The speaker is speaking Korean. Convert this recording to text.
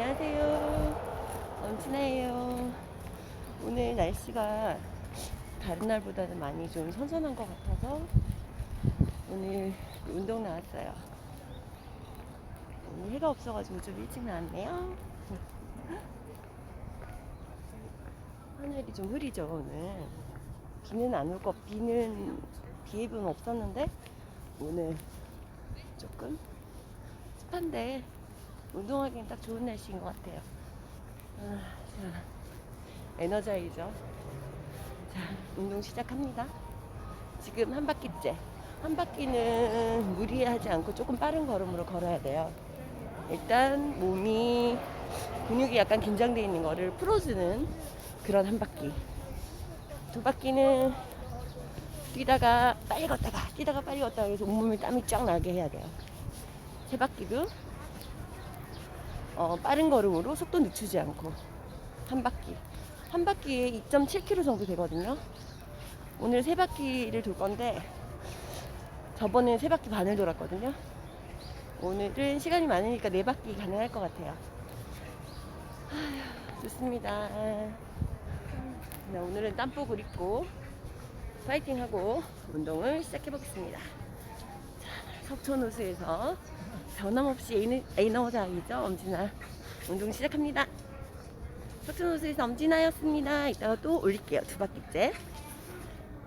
안녕하세요. 엄친아예요. 오늘 날씨가 다른 날보다는 많이 좀 선선한 것 같아서 오늘 운동 나왔어요. 오늘 해가 없어가지고 좀 일찍 나왔네요. 하늘이 좀 흐리죠 오늘. 비는 안 올 것, 비는 비 예보는 없었는데 오늘 조금 습한데 운동하기엔 딱 좋은 날씨인 것 같아요. 아, 자, 에너자이저. 자, 운동 시작합니다. 지금 한 바퀴째. 한 바퀴는 무리하지 않고 조금 빠른 걸음으로 걸어야 돼요. 일단 몸이 근육이 약간 긴장돼 있는 거를 풀어주는 그런 한 바퀴. 두 바퀴는 뛰다가 빨리 걷다가 뛰다가 빨리 걷다가 그래서 온몸에 땀이 쫙 나게 해야 돼요. 세 바퀴도 어, 빠른 걸음으로 속도 늦추지 않고 한 바퀴 한 바퀴에 2.7km 정도 되거든요. 오늘 세 바퀴를 돌 건데 저번에 세 바퀴 반을 돌았거든요. 오늘은 시간이 많으니까 네 바퀴 가능할 것 같아요. 아휴, 좋습니다. 네, 오늘은 땀복을 입고 파이팅하고 운동을 시작해 보겠습니다. 자, 석촌호수에서 변함없이 에너- 에너자이죠 엄진아 운동 시작합니다. 석촌호수에서 엄진아였습니다. 이따가 또 올릴게요 두 바퀴째.